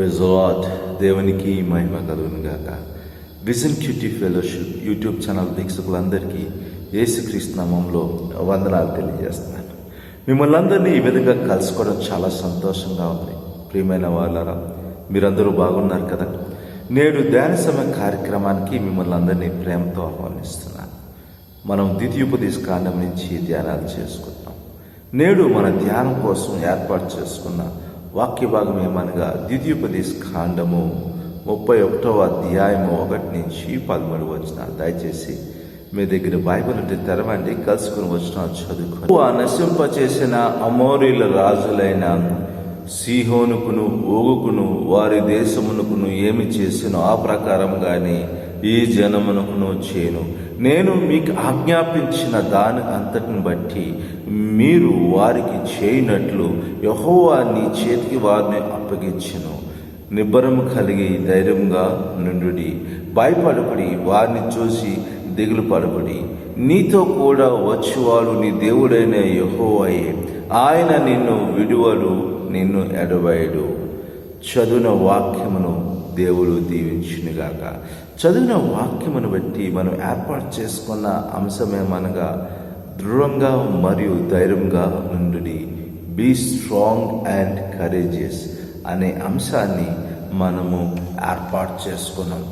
Praise lord దేవునికి మహిమ కలుగును గాక. Vision QT fellowship YouTube channel వీక్షకులందరికీ యేసుక్రీస్తు నామంలో వందనాలు తెలియజేస్తున్నాను. మిమ్మల్ని అందరినీ ఈ విధంగా కలుసుకోవడం చాలా సంతోషంగా ఉంది. ప్రియమైన వాళ్ళరా మీరందరూ బాగున్నారు కదా? నేడు ధ్యాన సమయ కార్యక్రమానికి మిమ్మల్ని అందరినీ ప్రేమతో ఆహ్వానిస్తున్నాను. మనం ద్వితీయోపదేశ కాండం నుంచి ధ్యానాలు చేసుకుంటాం నేడు మన ధ్యానం కోసం ఏర్పాటు చేసుకున్న వాక్య భాగం ఏమనగా ద్వితీయోపదేశ కాండము ముప్పై ఒకటవ అధ్యాయము ఒకటి నుంచి పదమూడు వచ్చిన దయచేసి మీ దగ్గర బైబిల్ ఉంటే తెరవండి కలుసుకుని వచ్చిన చదువుకో ఆ నశింప చేసిన అమోరీల రాజులైన సిహోనుకును ఓగుకును వారి దేశమునకును ఏమి చేసినో ఆ ప్రకారంగానే ఈ జనమునకును చేయను. నేను మీకు ఆజ్ఞాపించిన దాని అంతటిని బట్టి మీరు వారికి చేయనట్లు యహోవా నీ చేతికి వారిని అప్పగించను. నిబ్బరము కలిగి ధైర్యంగా నుండుడి భయపడబడి వారిని చూసి దిగులు పడబడి నీతో కూడా వచ్చువాడు నీ దేవుడైన యహోవాయే. ఆయన నిన్ను విడువడు నిన్ను ఎడవేయడు చదువున వాక్యమును దేవుడు దీవించునుగాక. చదివిన వాక్యమును బట్టి మనం ఏర్పాటు చేసుకున్న అంశమేమనగా దృఢంగా మరియు ధైర్యంగా నుండి బీ స్ట్రాంగ్ అండ్ కరేజియస్ అనే అంశాన్ని మనము ఏర్పాటు చేసుకున్నాం.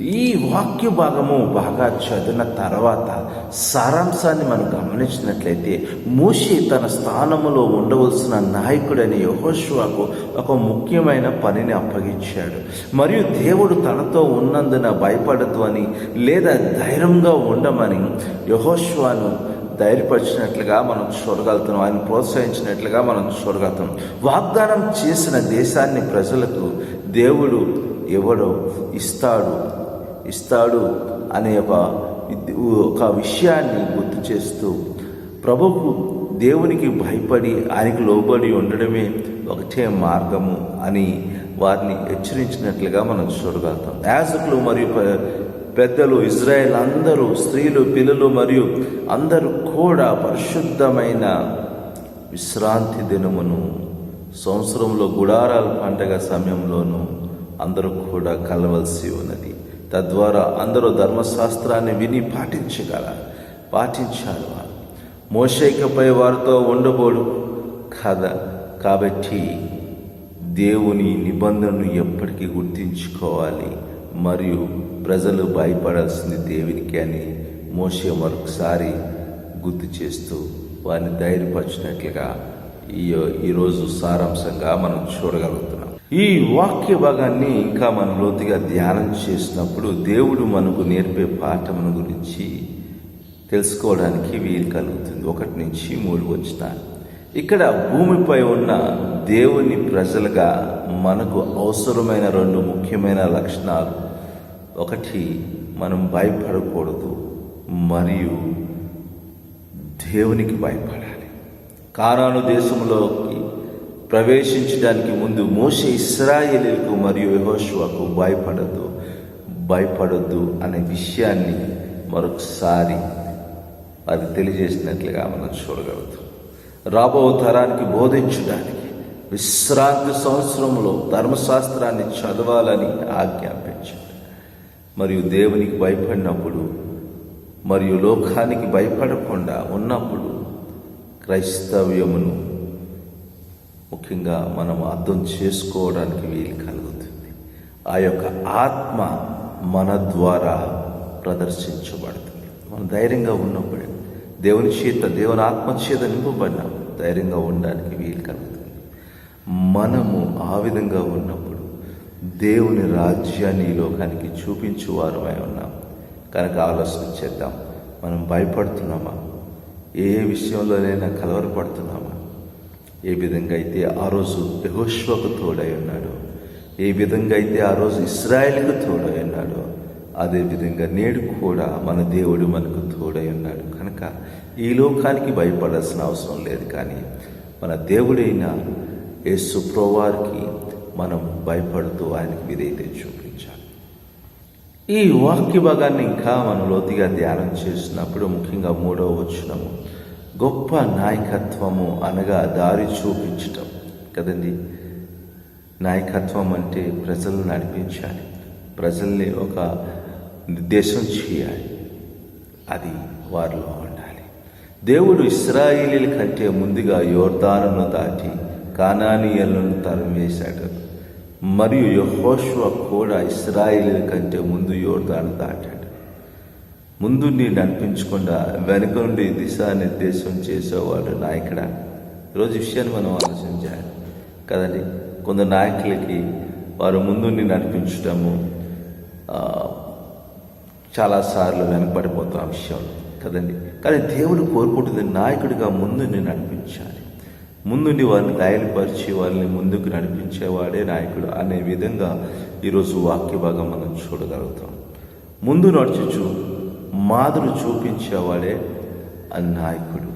ఈ వాక్య భాగము బాగా చదివిన తర్వాత సారాంశాన్ని మనం గమనించినట్లయితే మూషి తన స్థానములో ఉండవలసిన నాయకుడైన యహోష్వాకు ఒక ముఖ్యమైన పనిని అప్పగించాడు. మరియు దేవుడు తనతో ఉన్నందున భయపడద్దు అని లేదా ధైర్యంగా ఉండమని యహోష్వాను ధైర్యపరిచినట్లుగా మనం చూడగలుగుతాం ఆయన ప్రోత్సహించినట్లుగా మనం చూడగలుగుతాం వాగ్దానం చేసిన దేశాన్ని ప్రజలకు దేవుడు ఎవడో ఇస్తాడు. ఇస్తాడు అనే ఒక ఒక విషయాన్ని గుర్తు చేస్తూ ప్రభుకు దేవునికి భయపడి ఆయనకు లోబడి ఉండడమే ఒకటే మార్గము అని వారిని హెచ్చరించినట్లుగా మనం చూడగలుగుతాం. యాజకులు మరియు పెద్దలు ఇజ్రాయెల్ అందరూ స్త్రీలు పిల్లలు మరియు అందరూ కూడా పరిశుద్ధమైన విశ్రాంతి దినమును సంవత్సరంలో గుడారాల పండగ సమయంలోనూ అందరూ కూడా కలవలసి ఉన్నది. తద్వారా అందరూ ధర్మశాస్త్రాన్ని విని పాటించగల పాటించారు వారు. మోషైకపై వారితో ఉండబోడు. కదా కాబట్టి దేవుని నిబంధనను ఎప్పటికీ గుర్తించుకోవాలి. మరియు ప్రజలు భయపడాల్సింది దేవునికి అని మోసే మరొకసారి గుర్తు చేస్తూ వారిని ధైర్యపరిచినట్లుగా ఈ ఈరోజు సారాంశంగా మనం చూడగలుగుతున్నాం. ఈ వాక్య భాగాన్ని ఇంకా మనం లోతుగా ధ్యానం చేసినప్పుడు దేవుడు మనకు నేర్పే పాఠమును గురించి తెలుసుకోవడానికి వీలు కలుగుతుంది. ఒకటి నుంచి మూడు వచ్చిన ఇక్కడ భూమిపై ఉన్న దేవుని ప్రజలుగా మనకు అవసరమైన రెండు ముఖ్యమైన లక్షణాలు. ఒకటి మనం భయపడకూడదు మరియు దేవునికి భయపడాలి. కారాను దేశంలో ప్రవేశించడానికి ముందు మోసే ఇస్రాయేలీలకు మరియు యహోషువకు భయపడదు భయపడద్దు అనే విషయాన్ని మరొకసారి అది తెలియజేసినట్లుగా మనం చూడగలుగుతాం. రాబో తరానికి బోధించడానికి విశ్రాంతి సంవత్సరంలో ధర్మశాస్త్రాన్ని చదవాలని ఆజ్ఞాపించాడు. మరియు దేవునికి భయపడినప్పుడు మరియు లోకానికి భయపడకుండా ఉన్నప్పుడు క్రైస్తవ్యమును ముఖ్యంగా మనం అర్థం చేసుకోవడానికి వీలు కలుగుతుంది. ఆ యొక్క ఆత్మ మన ద్వారా ప్రదర్శించబడుతుంది. మనం ధైర్యంగా ఉన్నప్పుడే దేవుని చేత దేవుని ఆత్మ చేత నింపబడినాం. ధైర్యంగా ఉండడానికి వీలు కలుగుతుంది. మనము ఆ విధంగా ఉన్నప్పుడు దేవుని రాజ్యాన్ని ఈ లోకానికి చూపించువారమై ఉన్నాం. కనుక ఆలోచన చేద్దాం. మనం భయపడుతున్నామా? ఏ విషయంలోనైనా కలవరపడుతున్నామా? ఏ విధంగా అయితే ఆ రోజు యహోష్వకు తోడై ఉన్నాడు ఏ విధంగా అయితే ఆ రోజు ఇస్రాయల్కు తోడై ఉన్నాడో అదే విధంగా నేడు కూడా మన దేవుడు మనకు తోడై ఉన్నాడు. కనుక ఈ లోకానికి భయపడాల్సిన అవసరం లేదు కానీ మన దేవుడైన యేసు ప్రోవారికి మనం భయపడుతూ ఆయనకు విధైతే చూపించాలి. ఈ వాక్య భాగాన్ని ఇంకా మనం లోతుగా ధ్యానం చేసినప్పుడు ముఖ్యంగా మూడవ వచ్చినము గొప్ప నాయకత్వము అనగా దారి చూపించటం కదండి? నాయకత్వం అంటే ప్రజలను నడిపించాలి. ప్రజల్ని ఒక నిర్దేశం చేయాలి. అది వారిలో ఉండాలి. దేవుడు ఇస్రాయిలీల కంటే ముందుగా యోర్దానును దాటి కానానీయులను తరిమేశాడు. మరియు యహోషువ కూడా ఇస్రాయిలీల కంటే ముందు యోర్దాను దాటాడు. ముందు నీ నడిపించకుండా వెనుక నుండి దిశానిర్దేశం చేసేవాడు నాయకుడా. ఈరోజు విషయాన్ని మనం ఆలోచించాలి కదండి? కొందరు నాయకులకి వారు ముందుండి నడిపించడము చాలాసార్లు వెనకబడిపోతాం విషయం కదండి? కానీ దేవుడు కోరుకుంటుంది నాయకుడిగా ముందుండి నడిపించాలి. ముందుండి వారిని గాయలుపరిచి వారిని ముందుకు నడిపించేవాడే నాయకుడు అనే విధంగా ఈరోజు వాక్య భాగం మనం చూడగలుగుతాం. ముందు నడుచుచు మాదిరి చూపించేవాడే ఆ నాయకుడు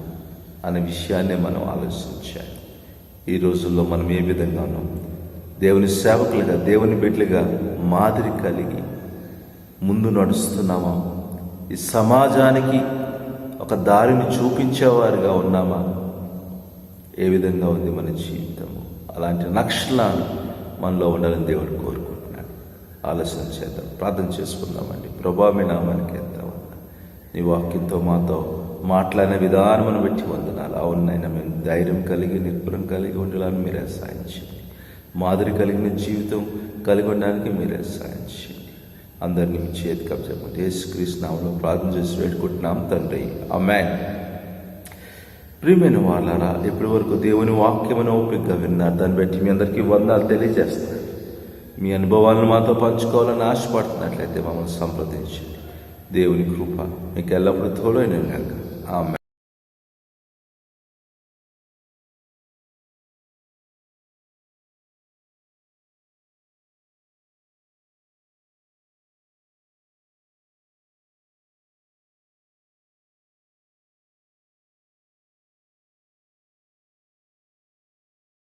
అనే విషయాన్ని మనం ఆలోచించాలి. ఈ రోజుల్లో మనం ఏ విధంగా ఉన్నాం? దేవుని సేవకులుగా దేవుని బిడ్డలుగా మాదిరి కలిగి ముందు నడుస్తున్నామా? ఈ సమాజానికి ఒక దారిని చూపించేవారుగా ఉన్నామా? ఏ విధంగా ఉంది మన జీవితము? అలాంటి లక్షణాలు మనలో ఉండాలని దేవుడు కోరుకుంటున్నాడు. ఆలోచన చేద్దాం ప్రార్థన చేసుకుందామండి. ప్రభా మీ నామానికి నీ వాక్యంతో మాతో మాట్లాడిన విధానమును బట్టి వందనాలు. అవునైనా మేము ధైర్యం కలిగి నిర్భరం కలిగి ఉండాలని మీరే సాయం మాదిరి కలిగిన జీవితం కలిగి ఉండడానికి మీరే సాయం అందరినీ మీ చేతి కబ్జామంటే యేసుక్రీస్తు నామంలో ప్రార్థన చేసి వేడుకుంటున్నాం తండ్రి. అమ్మాయి ప్రియమైన వాళ్ళారా ఇప్పటి వరకు దేవుని వాక్యమును ఓపికగా విన్నారు. దాన్ని బట్టి మీ అందరికీ వందాలు తెలియజేస్తారు మీ అనుభవాలను మాతో పంచుకోవాలని ఆశపడుతున్నట్లయితే మమ్మల్ని సంప్రదించండి. దేవుని కృప. మీకు ఎల్లప్పుడూ తోడైన ఆమె